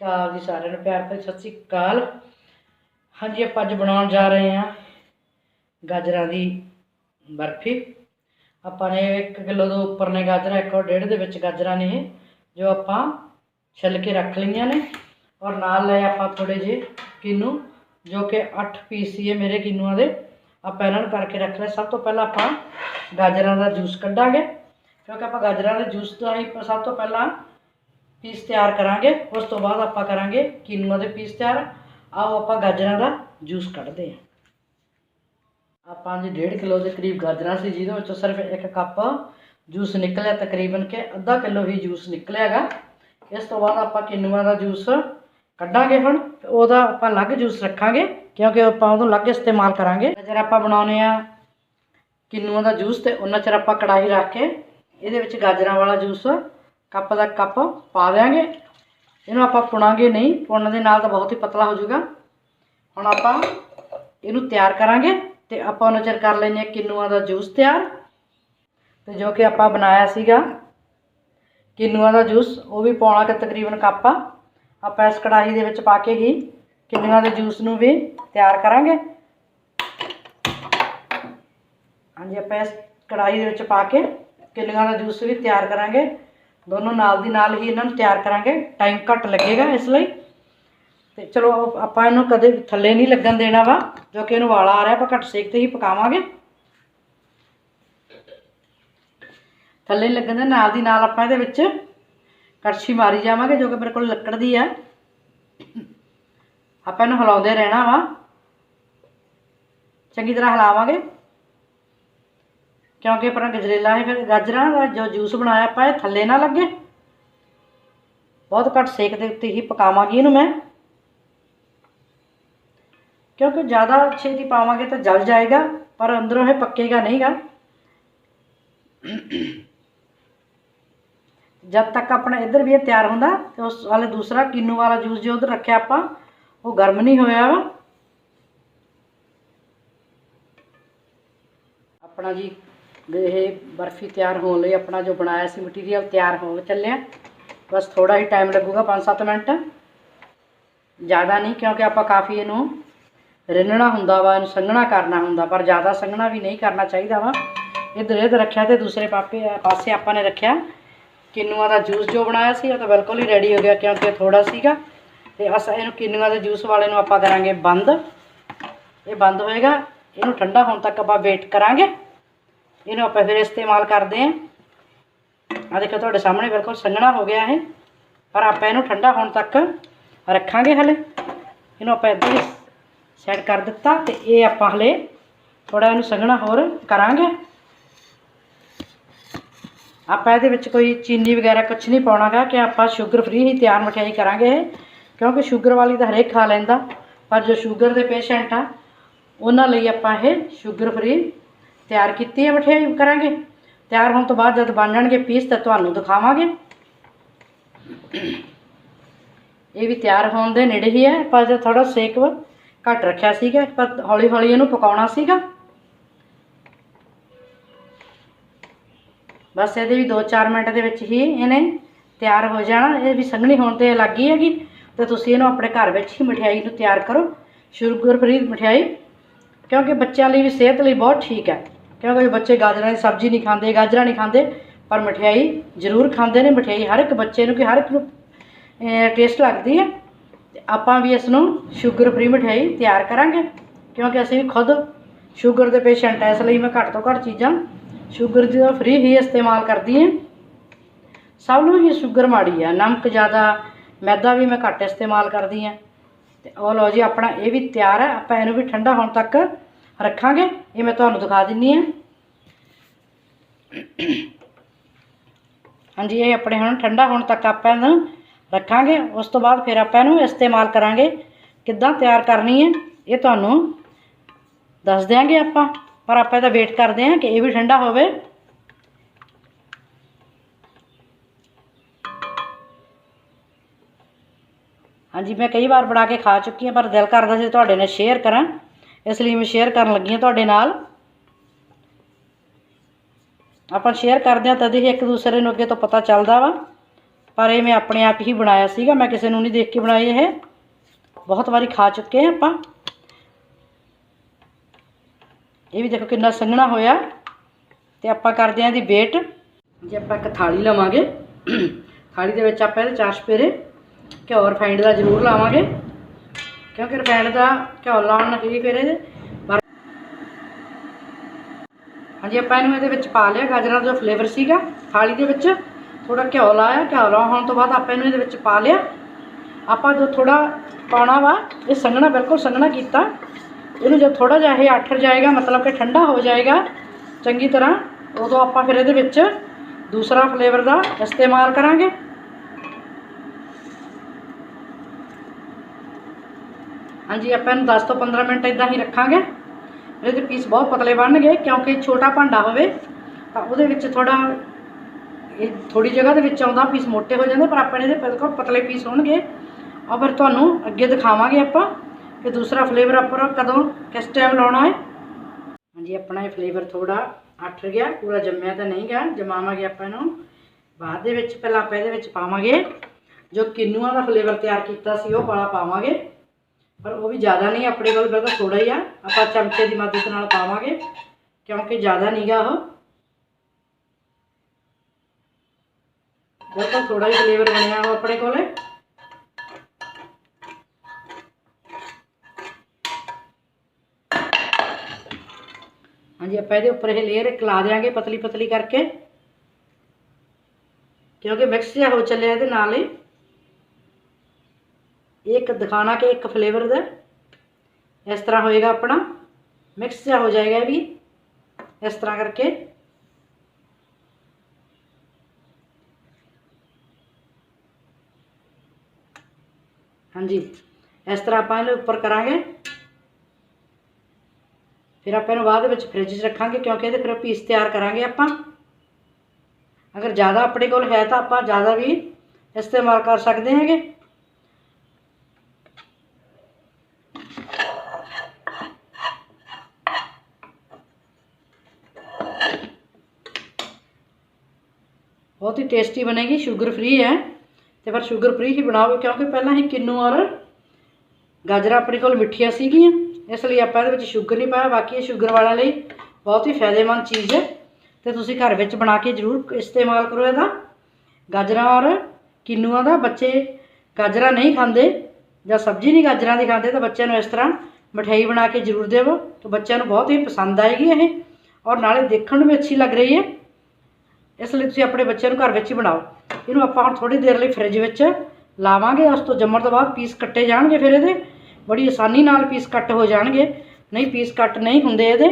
ਅਕਾਲ ਜੀ ਸਾਰਿਆਂ ਨੂੰ ਪਿਆਰ ਭਰੀ ਸਤਿ ਸ਼੍ਰੀ ਅਕਾਲ। ਹਾਂਜੀ ਆਪਾਂ ਅੱਜ ਬਣਾਉਣ ਜਾ ਰਹੇ ਹਾਂ ਗਾਜਰਾਂ ਦੀ ਬਰਫੀ। ਆਪਾਂ ਨੇ 1 ਕਿਲੋ ਤੋਂ ਉੱਪਰ ਨੇ ਗਾਜਰਾਂ ਇੱਕ ਔਰ ਡੇਢ ਦੇ ਵਿੱਚ ਗਾਜਰਾਂ ਨੇ ਇਹ, ਜੋ ਆਪਾਂ ਛਿੱਲ ਕੇ ਰੱਖ ਲਈਆਂ ਨੇ। ਔਰ ਨਾਲ ਲਏ ਆਪਾਂ ਥੋੜੇ ਜਿਹੇ ਕਿਨੂੰ ਜੋ ਕਿ 8 ਪੀਸ ਸੀ ਇਹ ਮੇਰੇ ਕਿਨੂਆਂ ਦੇ। ਆਪਾਂ ਇਹਨਾਂ ਨੂੰ ਕਰਕੇ ਰੱਖ ਲਿਆ। ਸਭ ਤੋਂ ਪਹਿਲਾਂ ਆਪਾਂ ਗਾਜਰਾਂ ਦਾ ਜੂਸ ਕੱਢਾਂਗੇ ਕਿਉਂਕਿ ਆਪਾਂ ਗਾਜਰਾਂ ਦੇ ਜੂਸ ਤੋਂ ਹੀ ਸਭ ਤੋਂ ਪਹਿਲਾਂ ਪੀਸ ਤਿਆਰ ਕਰਾਂਗੇ, ਉਸ ਤੋਂ ਬਾਅਦ ਆਪਾਂ ਕਰਾਂਗੇ ਕਿਨੂਆਂ ਦੇ ਪੀਸ ਤਿਆਰ। ਆਓ ਆਪਾਂ ਗਾਜਰਾਂ ਦਾ ਜੂਸ ਕੱਢਦੇ ਹਾਂ। ਆਪਾਂ ਜੀ 1.5 ਕਿਲੋ ਦੇ ਕਰੀਬ ਗਾਜਰਾਂ ਸੀ, ਜਿਹਦੇ ਵਿੱਚੋਂ ਸਿਰਫ ਇੱਕ ਕੱਪ ਜੂਸ ਨਿਕਲਿਆ, ਤਕਰੀਬਨ ਕਿ ਅੱਧਾ ਕਿਲੋ ਹੀ ਜੂਸ ਨਿਕਲਿਆਗਾ ਇਸ ਤੋਂ ਬਾਅਦ ਆਪਾਂ ਕਿਨੂਆਂ ਦਾ ਜੂਸ ਕੱਢਾਂਗੇ ਹੁਣ ਉਹਦਾ ਆਪਾਂ ਅਲੱਗ ਜੂਸ ਰੱਖਾਂਗੇ, ਕਿਉਂਕਿ ਆਪਾਂ ਉਹਨੂੰ ਅਲੱਗ ਇਸਤੇਮਾਲ ਕਰਾਂਗੇ। ਜਦ ਆਪਾਂ ਬਣਾਉਨੇ ਆ ਕਿਨੂਆਂ ਦਾ ਜੂਸ, ਤੇ ਉਹਨਾਂ ਚਿਰ ਆਪਾਂ ਕੜਾਹੀ ਰੱਖ ਕੇ ਇਹਦੇ ਵਿੱਚ ਗਾਜਰਾਂ ਵਾਲਾ ਜੂਸ ਕੱਪ ਦਾ ਕੱਪ ਪਾ ਦਿਆਂਗੇ। ਇਹਨੂੰ ਆਪਾਂ ਪੁਣਾਂਗੇ ਨਹੀਂ ਪੁਣਨ ਦੇ ਨਾਲ ਤਾਂ ਬਹੁਤ ਹੀ ਪਤਲਾ ਹੋ ਜਾਊਗਾ। ਹੁਣ ਆਪਾਂ ਇਹਨੂੰ ਤਿਆਰ ਕਰਾਂਗੇ ਤੇ ਆਪਾਂ ਉਹਨਾਂ ਚਿਰ ਕਰ ਲੈਂਦੇ ਹਾਂ ਕਿਨੂਆਂ ਦਾ ਜੂਸ ਤਿਆਰ। ਤੇ ਜੋ ਕਿ ਆਪਾਂ ਬਣਾਇਆ ਸੀਗਾ, ਕਿਨੂਆਂ ਦਾ ਜੂਸ, ਉਹ ਵੀ ਪਾਉਣਾ ਕਿ ਤਕਰੀਬਨ ਕੱਪ ਆ। ਆਪਾਂ ਇਸ ਕੜਾਹੀ ਦੇ ਵਿੱਚ ਪਾ ਕੇ ਹੀ ਕਿਨੂਆਂ ਦੇ ਜੂਸ ਨੂੰ ਵੀ ਤਿਆਰ ਕਰਾਂਗੇ। ਹਾਂਜੀ, ਆਪਾਂ ਇਸ ਕੜਾਹੀ ਦੇ ਵਿੱਚ ਪਾ ਕੇ ਕਿੰਨੀਆਂ ਦਾ ਜੂਸ ਵੀ ਤਿਆਰ ਕਰਾਂਗੇ। ਦੋਨੋਂ ਨਾਲ ਦੀ ਨਾਲ ਹੀ ਇਹਨਾਂ ਨੂੰ ਤਿਆਰ ਕਰਾਂਗੇ। ਟਾਈਮ ਘੱਟ ਲੱਗੇਗਾ ਇਸ ਲਈ। ਤੇ ਚਲੋ, ਆਪਾਂ ਇਹਨੂੰ ਕਦੇ ਥੱਲੇ ਨਹੀਂ ਲੱਗਣ ਦੇਣਾ ਵਾ। ਜੋ ਕਿ ਇਹਨੂੰ ਵਾਲਾ ਆ ਰਿਹਾ, ਆਪਾਂ ਘੱਟ ਸੇਕ ਤੇ ਹੀ ਪਕਾਵਾਂਗੇ। ਥੱਲੇ ਲੱਗਣ ਦੇ ਨਾਲ ਦੀ ਨਾਲ ਆਪਾਂ ਇਹਦੇ ਵਿੱਚ ਕੜਛੀ ਮਾਰੀ ਜਾਵਾਂਗੇ, ਜੋ ਕਿ ਮੇਰੇ ਕੋਲ ਲੱਕੜ ਦੀ ਹੈ ਆਪਾਂ ਇਹਨੂੰ ਹਿਲਾਉਂਦੇ ਰਹਿਣਾ ਵਾ। ਚੰਗੀ ਤਰ੍ਹਾਂ ਹਿਲਾਵਾਂਗੇ। ਕਿਉਂਕਿ ਆਪਣਾ ਗਜਰੇਲਾ ਹੈ ਫਿਰ ਗਾਜਰਾਂ ਦਾ ਜੋ ਜੂਸ ਬਣਾਇਆ ਆਪਾਂ, ਇਹ ਥੱਲੇ ਨਾ ਲੱਗੇ। ਬਹੁਤ ਘੱਟ ਸੇਕ ਦੇ ਉੱਤੇ ਹੀ ਪਕਾਵਾਂਗੀ ਇਹਨੂੰ ਮੈਂ। ਕਿਉਂਕਿ ਜ਼ਿਆਦਾ ਛੇਤੀ ਪਾਵਾਂਗੇ ਤਾਂ ਜਲ ਜਾਏਗਾ, ਪਰ ਅੰਦਰੋਂ ਇਹ ਪੱਕੇਗਾ ਨਹੀਂਗਾ। ਜਦ ਤੱਕ ਆਪਣਾ ਇੱਧਰ ਵੀ ਇਹ ਤਿਆਰ ਹੁੰਦਾ, ਤੇ ਉਸ ਵਾਲੇ ਦੂਸਰਾ ਕਿੰਨੂ ਵਾਲਾ ਜੂਸ ਜੋ ਉਧਰ ਰੱਖਿਆ ਆਪਾਂ, ਉਹ ਗਰਮ ਨਹੀਂ ਹੋਇਆ ਵਾ। ਆਪਣਾ ਜੀ ਇਹ ਬਰਫੀ ਤਿਆਰ ਹੋਣ ਲਈ ਆਪਣਾ ਜੋ ਬਣਾਇਆ ਸੀ ਮਟੀਰੀਅਲ ਤਿਆਰ ਹੋ ਚੱਲਿਆ। ਬਸ ਥੋੜਾ ਹੀ ਟਾਈਮ ਲੱਗੂਗਾ 5-7 ਮਿੰਟ। ਜ਼ਿਆਦਾ ਨਹੀਂ, ਕਿਉਂਕਿ ਆਪਾਂ ਕਾਫੀ ਇਹਨੂੰ ਰਿੰਨਣਾ ਹੁੰਦਾ ਵਾ, ਇਹਨੂੰ ਸੰਘਣਾ ਕਰਨਾ ਹੁੰਦਾ, ਪਰ ਜ਼ਿਆਦਾ ਸੰਘਣਾ ਵੀ ਨਹੀਂ ਕਰਨਾ ਚਾਹੀਦਾ ਵਾ। ਇੱਧਰ ਇੱਧਰ ਰੱਖਿਆ ਤੇ ਦੂਸਰੇ ਪਾਪੇ ਪਾਸੇ ਆਪਾਂ ਨੇ ਰੱਖਿਆ। ਕਿੰਨੂਆਂ ਦਾ ਜੂਸ ਜੋ ਬਣਾਇਆ ਸੀ, ਉਹ ਤਾਂ ਬਿਲਕੁਲ ਹੀ ਰੈਡੀ ਹੋ ਗਿਆ, ਕਿਉਂਕਿ ਥੋੜਾ ਸੀਗਾ। ਤੇ ਅਸ ਇਹਨੂੰ ਕਿੰਨੂਆਂ ਦੇ ਜੂਸ ਵਾਲੇ ਨੂੰ ਆਪਾਂ ਕਰਾਂਗੇ ਬੰਦ। ਇਹ ਬੰਦ ਹੋਏਗਾ, ਇਹਨੂੰ ਠੰਡਾ ਹੋਣ ਤੱਕ ਆਪਾਂ ਵੇਟ ਕਰਾਂਗੇ। ਇਹਨੂੰ ਆਪਾਂ ਫਿਰ ਇਸਤੇਮਾਲ ਕਰਦੇ ਆਂ ਆ ਦੇਖੋ ਤੁਹਾਡੇ ਸਾਹਮਣੇ ਬਿਲਕੁਲ ਸੰਘਣਾ ਹੋ ਗਿਆ ਇਹ। ਪਰ ਆਪਾਂ ਇਹਨੂੰ ਠੰਡਾ ਹੋਣ ਤੱਕ ਰੱਖਾਂਗੇ ਹਲੇ। ਇਹਨੂੰ ਆਪਾਂ ਇੱਧਰ ਸੈੱਟ ਕਰ ਦਿੱਤਾ ਤੇ ਇਹ ਆਪਾਂ ਹਲੇ ਥੋੜਾ ਇਹਨੂੰ ਸੰਘਣਾ ਹੋਰ ਕਰਾਂਗੇ। ਆਪਾਂ ਇਹਦੇ ਵਿੱਚ ਕੋਈ ਚੀਨੀ ਵਗੈਰਾ ਕੁਝ ਨਹੀਂ ਪਾਉਣਾਗਾ ਕਿ ਆਪਾਂ ਸ਼ੂਗਰ ਫ੍ਰੀ ਹੀ ਤਿਆਰ ਮਠਿਆਈ ਕਰਾਂਗੇ ਇਹ। ਕਿਉਂਕਿ ਸ਼ੂਗਰ ਵਾਲੀ ਤਾਂ ਹਰੇਕ ਖਾ ਲੈਂਦਾ। ਪਰ ਜੋ ਸ਼ੂਗਰ ਦੇ ਪੇਸ਼ੈਂਟ ਆ, ਉਹਨਾਂ ਲਈ ਆਪਾਂ ਇਹ ਸ਼ੂਗਰ ਫ੍ਰੀ ਤਿਆਰ ਕੀਤੀ ਹੈ ਮਠਿਆਈ ਕਰਾਂਗੇ। ਤਿਆਰ ਹੋਣ ਤੋਂ ਬਾਅਦ ਜਦ ਬਣ ਜਾਣਗੇ ਪੀਸ ਤਾਂ ਤੁਹਾਨੂੰ ਦਿਖਾਵਾਂਗੇ। ਇਹ ਵੀ ਤਿਆਰ ਹੋਣ ਦੇ ਨੇੜੇ ਹੀ ਹੈ। ਪਰ ਜੇ ਥੋੜਾ ਸੇਕ ਘੱਟ ਰੱਖਿਆ ਸੀਗਾ ਪਰ ਹੌਲੀ ਹੌਲੀ ਇਹਨੂੰ ਪਕਾਉਣਾ ਸੀਗਾ। ਬਸ ਇਹਦੇ ਵੀ 2-4 ਮਿੰਟ ਦੇ ਵਿੱਚ ਹੀ ਇਹਨੇ ਤਿਆਰ ਹੋ ਜਾਣਾ। ਇਹ ਵੀ ਸੰਘਣੀ ਹੋਣ ਤੇ ਲੱਗੀ ਹੈਗੀ। ਤੇ ਤੁਸੀਂ ਇਹਨੂੰ ਆਪਣੇ ਘਰ ਵਿੱਚ ਹੀ ਮਠਿਆਈ ਨੂੰ ਤਿਆਰ ਕਰੋ। ਸ਼ੂਗਰ ਫ੍ਰੀ ਮਠਿਆਈ, ਕਿਉਂਕਿ ਬੱਚਿਆਂ ਲਈ ਵੀ ਸਿਹਤ ਲਈ ਬਹੁਤ ਠੀਕ ਹੈ। ਕਿਉਂਕਿ ਬੱਚੇ ਗਾਜਰਾਂ ਦੀ ਸਬਜ਼ੀ ਨਹੀਂ ਖਾਂਦੇ, ਗਾਜਰਾਂ ਨਹੀਂ ਖਾਂਦੇ, ਪਰ ਮਠਿਆਈ ਜ਼ਰੂਰ ਖਾਂਦੇ ਨੇ। ਮਠਿਆਈ ਹਰ ਇੱਕ ਬੱਚੇ ਨੂੰ ਕਿ ਹਰ ਇੱਕ ਨੂੰ ਟੇਸਟ ਲੱਗਦੀ ਹੈ। ਤੇ ਆਪਾਂ ਵੀ ਇਸ ਨੂੰ ਸ਼ੂਗਰ ਫ੍ਰੀ ਮਠਿਆਈ ਤਿਆਰ ਕਰਾਂਗੇ, ਕਿਉਂਕਿ ਅਸੀਂ ਵੀ ਖੁਦ ਸ਼ੂਗਰ ਦੇ ਪੇਸ਼ੈਂਟ ਐ ਇਸ ਲਈ ਮੈਂ ਘੱਟ ਤੋਂ ਘੱਟ ਚੀਜ਼ਾਂ ਸ਼ੂਗਰ ਦੀ ਫ੍ਰੀ ਹੀ ਇਸਤੇਮਾਲ ਕਰਦੀ ਹਾਂ। ਸਭ ਨੂੰ ਹੀ ਸ਼ੂਗਰ ਮਾੜੀ ਆ, ਨਮਕ ਜ਼ਿਆਦਾ, ਮੈਦਾ ਵੀ ਮੈਂ ਘੱਟ ਇਸਤੇਮਾਲ ਕਰਦੀ ਹਾਂ। ਤੇ ਉਹ ਲਓ ਜੀ, ਆਪਣਾ ਇਹ ਵੀ ਤਿਆਰ ਹੈ, ਆਪਾਂ ਇਹਨੂੰ ਵੀ ਠੰਡਾ ਹੋਣ ਤੱਕ ਰੱਖਾਂਗੇ, ਇਹ ਮੈਂ ਤੁਹਾਨੂੰ ਦਿਖਾ ਦਿੰਨੀ ਆ। ਹਾਂਜੀ, ਇਹ ਆਪਣੇ ਹੁਣ ਠੰਡਾ ਹੋਣ ਤੱਕ ਆਪਾਂ ਇਹਨੂੰ ਰੱਖਾਂਗੇ, ਉਸ ਤੋਂ ਬਾਅਦ ਫਿਰ ਆਪਾਂ ਇਹਨੂੰ ਇਸਤੇਮਾਲ ਕਰਾਂਗੇ। ਕਿੱਦਾਂ ਤਿਆਰ ਕਰਨੀ ਹੈ, ਇਹ ਤੁਹਾਨੂੰ ਦੱਸ ਦਿਆਂਗੇ ਆਪਾਂ, ਪਰ ਆਪਾਂ ਇਹਦਾ ਵੇਟ ਕਰਦੇ ਹਾਂ ਕਿ ਇਹ ਵੀ ਠੰਡਾ ਹੋਵੇ। ਹਾਂਜੀ, ਮੈਂ ਕਈ ਵਾਰ ਬਣਾ ਕੇ ਖਾ ਚੁੱਕੀ ਹਾਂ, ਪਰ ਦਿਲ ਕਰਦਾ ਸੀ ਤੁਹਾਡੇ ਨਾਲ ਸ਼ੇਅਰ ਕਰਾਂ। ਇਸ ਲਈ ਮੈਂ ਸ਼ੇਅਰ ਕਰਨ ਲੱਗੀ ਹਾਂ ਤੁਹਾਡੇ ਨਾਲ। ਆਪਾਂ ਸ਼ੇਅਰ ਕਰਦੇ ਹਾਂ ਤਦ ਹੀ ਇੱਕ ਦੂਸਰੇ ਨੂੰ ਅੱਗੇ ਤੋਂ ਪਤਾ ਚੱਲਦਾ ਵਾ। ਪਰ ਇਹ ਮੈਂ ਆਪਣੇ ਆਪ ਹੀ ਬਣਾਇਆ ਸੀਗਾ, ਮੈਂ ਕਿਸੇ ਨੂੰ ਨਹੀਂ ਦੇਖ ਕੇ ਬਣਾਈ ਇਹ। ਬਹੁਤ ਵਾਰੀ ਖਾ ਚੁੱਕੇ ਆ ਆਪਾਂ। ਇਹ ਵੀ ਦੇਖੋ ਕਿੰਨਾ ਸੰਘਣਾ ਹੋਇਆ। ਤੇ ਆਪਾਂ ਕਰਦੇ ਆਂ ਦੀ ਵੇਟ ਜੇ ਆਪਾਂ ਇੱਕ ਥਾਲੀ ਲਵਾਂਗੇ, ਥਾਲੀ ਦੇ ਵਿੱਚ ਆਪਾਂ ਇਹਦੇ ਚਾਰ ਚਪੇਰੇ ਘਿਓ ਰਿਫਾਈਂਡ ਦਾ ਜ਼ਰੂਰ ਲਾਵਾਂਗੇ। ਕਿਉਂਕਿ ਰਿਫਾਈਂਡ ਦਾ ਘਿਓ ਲਾਉਣ ਨਾਲ ਹੀ ਫਿਰ ਇਹਦੇ ਹਾਂਜੀ, ਆਪਾਂ ਇਹਨੂੰ ਇਹਦੇ ਵਿੱਚ ਪਾ ਲਿਆ, ਗਾਜਰਾਂ ਦਾ ਜੋ ਫਲੇਵਰ ਸੀਗਾ, ਥਾਲੀ ਦੇ ਵਿੱਚ ਥੋੜਾ ਘਿਓ ਲਾਇਆ, ਘਿਓ ਹੋਣ ਤੋਂ ਬਾਅਦ ਆਪਾਂ ਇਹਨੂੰ ਇਹਦੇ ਵਿੱਚ ਪਾ ਲਿਆ। ਆਪਾਂ ਜੋ ਥੋੜਾ ਪਾਉਣਾ ਵਾ, ਇਹ ਸੰਘਣਾ, ਬਿਲਕੁਲ ਸੰਘਣਾ ਕੀਤਾ। ਇਹਨੂੰ ਜਦ ਥੋੜਾ ਜਿਹਾ ਇਹ ਆਠਰ ਜਾਏਗਾ, ਮਤਲਬ ਕਿ ਠੰਡਾ ਹੋ ਜਾਏਗਾ, ਚੰਗੀ ਤਰ੍ਹਾਂ, ਉਦੋਂ ਆਪਾਂ ਫਿਰ ਇਹਦੇ ਵਿੱਚ ਦੂਸਰਾ ਫਲੇਵਰ ਦਾ ਇਸਤੇਮਾਲ ਕਰਾਂਗੇ। ਹਾਂਜੀ, ਆਪਾਂ ਇਹਨੂੰ 10 ਤੋਂ 15 ਮਿੰਟ ਇਦਾਂ ਹੀ ਰੱਖਾਂਗੇ। ਇਹਦੇ ਪੀਸ ਬਹੁਤ ਪਤਲੇ ਬਣਨਗੇ, ਕਿਉਂਕਿ ਛੋਟਾ ਭਾਂਡਾ ਹੋਵੇ, ਤਾਂ ਉਹਦੇ ਵਿੱਚ ਥੋੜਾ ਇਹ ਥੋੜੀ ਜਗ੍ਹਾ ਦੇ ਵਿੱਚ ਆਉਂਦਾ ਪੀਸ ਮੋਟੇ ਹੋ ਜਾਂਦੇ, ਪਰ ਆਪਣੇ ਇਹਦੇ ਬਿਲਕੁਲ ਪਤਲੇ ਪੀਸ ਹੋਣਗੇ। ਆ ਫਿਰ ਤੁਹਾਨੂੰ ਅੱਗੇ ਦਿਖਾਵਾਂਗੇ ਆਪਾਂ ਕਿ ਦੂਸਰਾ ਫਲੇਵਰ ਆਪਾਂ ਕਦੋਂ, ਕਿਸ ਟਾਈਮ ਲਾਉਣਾ ਹੈ। ਹਾਂਜੀ, ਆਪਣਾ ਇਹ ਫਲੇਵਰ ਥੋੜਾ ਅੱਠ ਗਿਆ, ਪੂਰਾ ਜੰਮਿਆ ਤਾਂ ਨਹੀਂ ਗਿਆ, ਜਮਾਵਾਂਗੇ ਆਪਾਂ ਇਹਨੂੰ। ਬਾਅਦ ਦੇ ਵਿੱਚ, ਪਹਿਲਾਂ ਆਪਾਂ ਇਹਦੇ ਵਿੱਚ ਪਾਵਾਂਗੇ, ਜੋ ਕਿੰਨੂਆਂ ਦਾ ਫਲੇਵਰ ਤਿਆਰ ਕੀਤਾ ਸੀ, ਉਹ ਵਾਲਾ ਪਾਵਾਂਗੇ। ਪਰ ਉਹ ਵੀ ਜ਼ਿਆਦਾ ਨਹੀਂ, ਆਪਣੇ ਕੋਲ ਬਿਲਕੁਲ ਥੋੜਾ ਹੀ ਆ। ਆਪਾਂ ਚਮਚੇ ਦੀ ਮਦਦ ਨਾਲ ਪਾਵਾਂਗੇ, ਕਿਉਂਕਿ ਜ਼ਿਆਦਾ ਨਹੀਂਗਾ ਉਹ। ਬਿਲਕੁਲ ਥੋੜਾ ਹੀ ਫਲੇਵਰ ਬਣਿਆ ਉਹ ਆਪਣੇ ਕੋਲੇ। ਹਾਂਜੀ, ਆਪਾਂ ਇਹਦੇ ਉੱਪਰ ਇਹ ਲੇਅਰ ਇੱਕ ਲਾ ਦਿਆਂਗੇ ਪਤਲੀ ਪਤਲੀ ਕਰਕੇ। ਕਿਉਂਕਿ ਮਿਕਸ ਜਿਹਾ ਹੋ ਚੱਲਿਆ ਇਹਦੇ ਨਾਲ ਹੀ। ਇਹ ਇੱਕ ਦਿਖਾਣਾ ਕਿ ਇੱਕ ਫਲੇਵਰ ਦਾ। ਇਸ ਤਰ੍ਹਾਂ ਹੋਏਗਾ ਆਪਣਾ। ਮਿਕਸ ਜਿਹਾ ਹੋ ਜਾਏਗਾ ਵੀ। ਇਸ ਤਰ੍ਹਾਂ ਕਰਕੇ। ਹਾਂਜੀ। ਇਸ ਤਰ੍ਹਾਂ ਆਪਾਂ ਇਹਨੂੰ ਉੱਪਰ ਕਰਾਂਗੇ। ਫਿਰ ਆਪਾਂ ਇਹਨੂੰ ਬਾਅਦ ਵਿੱਚ ਫ੍ਰਿਜ 'ਚ ਰੱਖਾਂਗੇ ਕਿਉਂਕਿ ਇਹਦੇ ਫਿਰ ਪੀਸ ਤਿਆਰ ਕਰਾਂਗੇ ਆਪਾਂ। ਅਗਰ ਜ਼ਿਆਦਾ ਆਪਣੇ ਕੋਲ ਹੈ ਤਾਂ ਆਪਾਂ ਜ਼ਿਆਦਾ ਵੀ ਇਸਤੇਮਾਲ ਕਰ ਸਕਦੇ ਹੈਗੇ। ਬਹੁਤ ਹੀ ਟੇਸਟੀ ਬਣੇਗੀ ਸ਼ੂਗਰ ਫ੍ਰੀ ਹੈ। ਤੇ ਪਰ ਸ਼ੂਗਰ ਫ੍ਰੀ ਹੀ ਬਣਾਓ, ਕਿਉਂਕਿ ਪਹਿਲਾਂ ਹੀ ਕਿੰਨੂ ਔਰ ਗਾਜਰਾਂ ਆਪਣੇ ਕੋਲ ਮਿੱਠੀਆਂ ਸੀਗੀਆਂ। ਇਸ ਲਈ ਆਪਾਂ ਇਹਦੇ ਵਿੱਚ ਸ਼ੂਗਰ ਨਹੀਂ ਪਾਇਆ, ਬਾਕੀ ਇਹ ਸ਼ੂਗਰ ਵਾਲਿਆਂ ਲਈ ਬਹੁਤ ਹੀ ਫਾਇਦੇਮੰਦ ਚੀਜ਼ ਹੈ। ਤੇ ਤੁਸੀਂ ਘਰ ਵਿੱਚ ਬਣਾ ਕੇ ਜ਼ਰੂਰ ਇਸਤੇਮਾਲ ਕਰੋ ਇਹਦਾ। ਗਾਜਰਾਂ ਔਰ ਕਿੰਨੂਆਂ ਦਾ, ਬੱਚੇ ਗਾਜਰਾਂ ਨਹੀਂ ਖਾਂਦੇ, ਜਾਂ ਸਬਜ਼ੀ ਨਹੀਂ ਗਾਜਰਾਂ ਦੀ ਖਾਂਦੇ, ਤਾਂ ਬੱਚਿਆਂ ਨੂੰ ਇਸ ਤਰ੍ਹਾਂ ਮਠਿਆਈ ਬਣਾ ਕੇ ਜ਼ਰੂਰ ਦੇਵੋ। ਤਾਂ ਬੱਚਿਆਂ ਨੂੰ ਬਹੁਤ ਹੀ ਪਸੰਦ ਆਏਗੀ ਇਹ। ਔਰ ਨਾਲੇ ਦੇਖਣ ਨੂੰ ਵੀ ਅੱਛੀ ਲੱਗ ਰਹੀ ਹੈ। ਇਸ ਲਈ ਤੁਸੀਂ ਆਪਣੇ ਬੱਚਿਆਂ ਨੂੰ ਘਰ ਵਿੱਚ ਹੀ ਬਣਾਓ। ਇਹਨੂੰ ਆਪਾਂ ਹੁਣ ਥੋੜੀ ਦੇਰ ਲਈ ਫ੍ਰਿਜ ਵਿੱਚ ਲਾਵਾਂਗੇ। ਉਸ ਤੋਂ ਜੰਮਣ ਤੋਂ ਬਾਅਦ ਪੀਸ ਕੱਟੇ ਜਾਣਗੇ ਫਿਰ ਇਹਦੇ। ਬੜੀ ਆਸਾਨੀ ਨਾਲ ਪੀਸ ਕੱਟ ਹੋ ਜਾਣਗੇ। ਨਹੀਂ ਪੀਸ ਕੱਟ ਨਹੀਂ ਹੁੰਦੇ ਇਹਦੇ।